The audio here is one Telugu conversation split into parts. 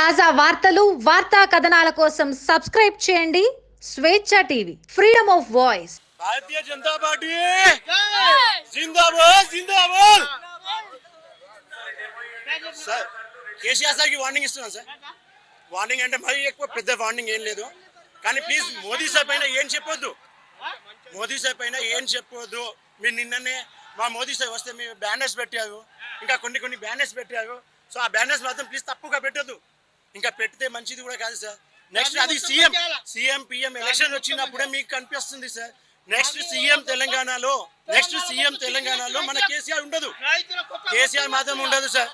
తాజా వార్తలు వార్తా కథనాల కోసం సబ్స్క్రైబ్ చేయండి. స్వేచ్ఛ TV freedom of voice. Bharatiya Janata party! జిందాబాద్! జిందాబాద్! సార్ కేసీఆర్ సార్కి వార్నింగ్ ఇస్తున్నాను సార్. వార్నింగ్ అంటే మరీ ఎక్కువ పెద్ద వార్నింగ్ ఏం లేదు. కానీ ప్లీజ్ మోదీ సార్ పైన ఏం చెప్పొద్దు? మోదీ సార్ పైన ఏం చెప్పొద్దు? మీరు నిన్ననే మా మోదీ సార్ వస్తే మీరు బ్యానర్స్ పెట్టారు. ఇంకా కొన్ని కొన్ని బ్యానర్స్ పెట్టారు. సో ఆ బ్యానర్స్ మాత్రం ప్లీజ్ తప్పుగా పెట్టద్దు. ఇంకా పెడితే మంచిది కూడా కాదు సార్. నెక్స్ట్ అది సీఎం సీఎం పిఎం ఎలక్షన్ వచ్చినప్పుడే మీకు కనిపిస్తుంది సార్. నెక్స్ట్ సీఎం తెలంగాణలో నెక్స్ట్ సీఎం తెలంగాణలో మన కేసీఆర్ ఉండదు. కేసీఆర్ మాత్రం ఉండదు సార్.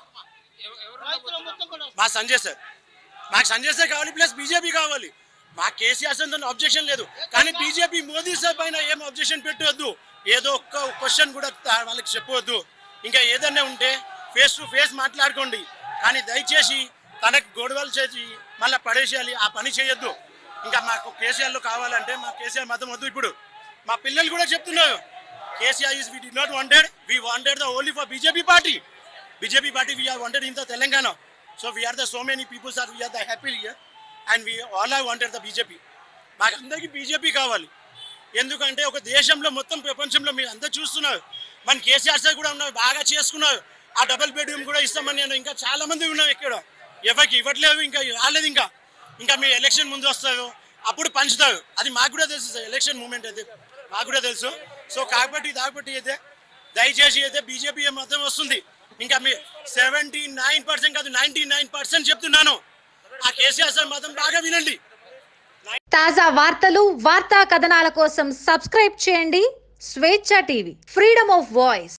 మా సంజయ్ సార్. మాకు సంజయ్ సార్ కావాలి ప్లస్ బీజేపీ కావాలి. మా కేసీఆర్ సార్ అబ్జెక్షన్ లేదు. కానీ బీజేపీ మోదీ సార్ పైన ఏం అబ్జెక్షన్ పెట్టవద్దు ఏదో ఒక్క క్వశ్చన్ కూడా వాళ్ళకి చెప్పవద్దు ఇంకా ఏదైనా ఉంటే ఫేస్ టు ఫేస్ మాట్లాడుకోండి. కానీ దయచేసి తనకు గొడవలు చేసి మళ్ళీ పడేసేయాలి ఆ పని చేయొద్దు. ఇంకా మాకు కేసీఆర్లో కావాలంటే మా కేసీఆర్ మతం వద్దు ఇప్పుడు. మా పిల్లలు కూడా చెప్తున్నారు KCR is we the not wanted we wanted the only for BJP party BJP party we are wanted in the Telangana so we are the so many peoples are we are the happy are the happy here and we all are wanted మాకు అందరికీ బీజేపీ కావాలి. ఎందుకంటే ఒక దేశంలో మొత్తం ప్రపంచంలో మీరు అందరు చూస్తున్నారు. మన కేసీఆర్ సార్ కూడా ఉన్నారు బాగా చేసుకున్నారు. ఆ డబుల్ బెడ్రూమ్ కూడా ఇస్తామని నేను ఇంకా చాలా మంది ఉన్నారు ఇక్కడ. ఎవరికి ఇవ్వట్లేదు ఇంకా రాలేదు ఇంకా. ఇంకా మీ ఎలక్షన్ ముందు వస్తారు అప్పుడు పంచుతారు. అది మాకు కూడా తెలుసు సార్ ఎలక్షన్ మూమెంట్ అయితే. మాకు కూడా తెలుసు. సో కాబట్టి కాబట్టి అయితే దయచేసి అయితే బీజేపీ మాత్రం వస్తుంది. ఇంకా మీ సెవెంటీ నైన్ పర్సెంట్ కాదు నైన్టీ నైన్ పర్సెంట్ చెప్తున్నాను. ఆ కేసీఆర్ సార్ మాత్రం బాగా వినండి. తాజా వార్తలు వార్తా కథనాల కోసం సబ్స్క్రైబ్ చేయండి. స్వేచ్ఛ టీవీ ఫ్రీడమ్ ఆఫ్ వాయిస్.